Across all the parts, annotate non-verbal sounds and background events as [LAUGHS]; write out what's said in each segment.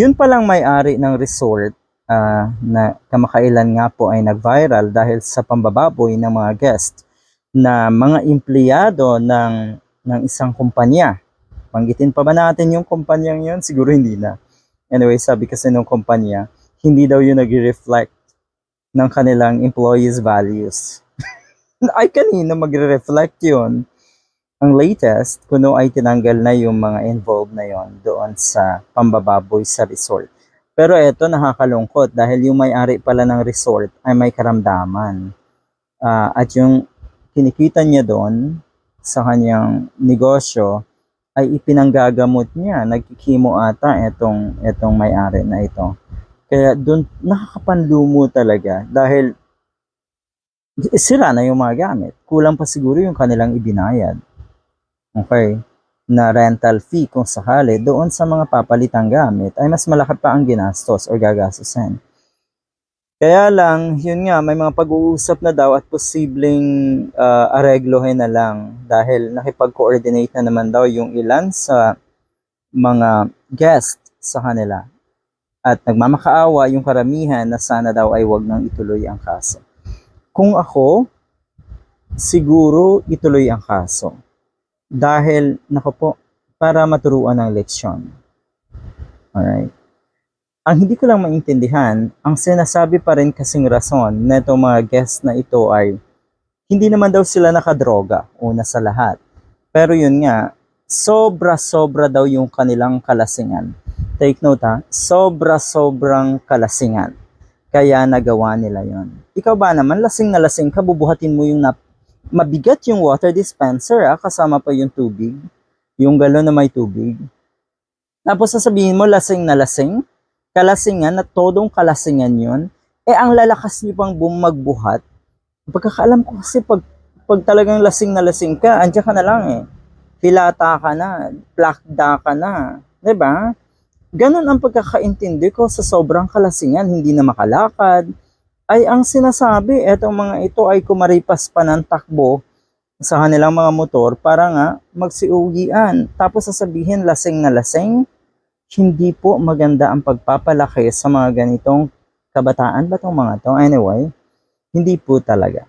Yun palang may-ari ng resort ah, na kamakailan nga po ay nag-viral dahil sa pambababoy ng mga guest na mga empleyado ng, ng isang kumpanya. Banggitin pa ba natin yung kumpanyang yun? Siguro hindi na. Anyway, sabi kasi ng kumpanya, hindi daw yun nag-reflect ng kanilang employees' values. [LAUGHS] ay kanino magre-reflect yun? Ang latest, kuno ay tinanggal na yung mga involved na yon doon sa pambababoy sa resort. Pero eto nakakalungkot dahil yung may-ari pala ng resort ay may karamdaman. Ah, at yung kinikita niya doon sa kanyang negosyo ay ipinanggagamot niya. Nagkikimo ata etong, etong may-ari na ito. Kaya doon nakakapanlumo talaga dahil sira na yung mga gamit. Kulang pa siguro yung kanilang ibinayad. Okay? Na rental fee kung sakali doon sa mga papalitang gamit ay mas malaki pa ang ginastos or gagastusin. Kaya lang, yun nga, may mga pag-uusap na daw at posibleng ah, areglohin na lang dahil nakipag-coordinate na naman daw yung ilan sa mga guest sa kanila. At nagmamakaawa yung karamihan na sana daw ay wag nang ituloy ang kaso. Kung ako, siguro ituloy ang kaso. Dahil, nako po, para maturuan ng leksyon. Alright. Ang hindi ko lang maintindihan, ang sinasabi pa rin kasing rason na itong mga guests na ito ay hindi naman daw sila nakadroga, una sa lahat. Pero yun nga, sobra-sobra daw yung kanilang kalasingan. Take note ha, sobra-sobrang kalasingan. Kaya nagawa nila yon. Ikaw ba naman, lasing na lasing ka, bubuhatin mo yung nap mabigat yung water dispenser ah, kasama pa yung tubig, yung galon na may tubig. Tapos sasabihin mo, lasing na lasing, kalasingan na todong kalasingan yon eh ang lalakas niyo pang bumagbuhat. Pagkakaalam ko kasi pag, pag talagang lasing na lasing ka, andyan ka na lang eh. Hilata ka na, plakda ka na, ba? Ganon ang pagkakaintindi ko sa sobrang kalasingan, hindi na makalakad. Ay ang sinasabi, etong mga ito ay kumaripas pa ng takbo sa kanilang mga motor para nga magsiuwian. Tapos sasabihin lasing na lasing, hindi po maganda ang pagpapalaki sa mga ganitong kabataan ba tong mga to? Anyway, hindi po talaga.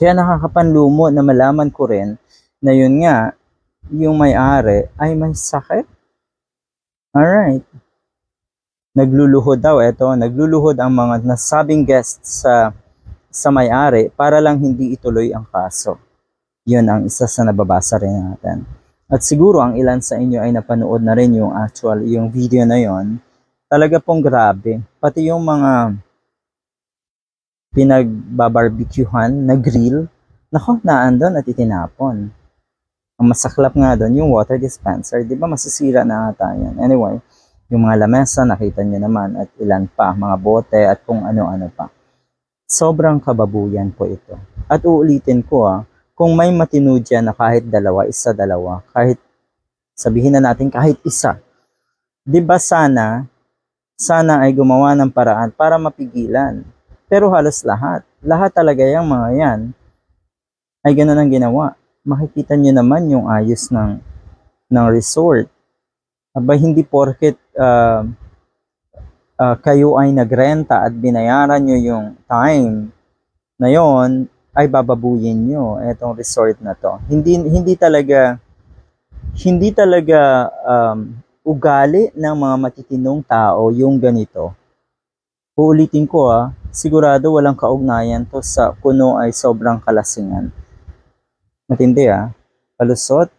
Kaya nakakapanlumo na malaman ko rin na yun nga, yung may-ari ay may sakit. Alright. Nagluluhod daw, eto, nagluluhod ang mga nasabing guests sa sa may-ari para lang hindi ituloy ang kaso. Yun ang isa sa nababasa rin natin. At siguro ang ilan sa inyo ay napanood na rin yung actual, yung video na yon. Talaga pong grabe. Pati yung mga pinagbabarbecuehan na grill, nako, naandun at itinapon. Ang masaklap nga doon, yung water dispenser, di ba masisira na ata yan. Anyway, yung mga lamesa, nakita nyo naman, at ilan pa, mga bote, at kung ano-ano pa. Sobrang kababuyan po ito. At uulitin ko ah, kung may matino dyan na kahit dalawa, isa dalawa, kahit sabihin na natin kahit isa, di ba sana, sana ay gumawa ng paraan para mapigilan. Pero halos lahat, lahat talaga yung mga yan, ay ganun ang ginawa. Makikita nyo naman yung ayos ng, ng resort. Aba, hindi porket ah, ah, kayo ay nagrenta at binayaran nyo yung time na yon ay bababuyin nyo etong resort na to. Hindi hindi talaga hindi talaga um, ugali ng mga matitinong tao yung ganito. Uulitin ko ah, sigurado walang kaugnayan to sa kuno ay sobrang kalasingan. Matindi ah, palusot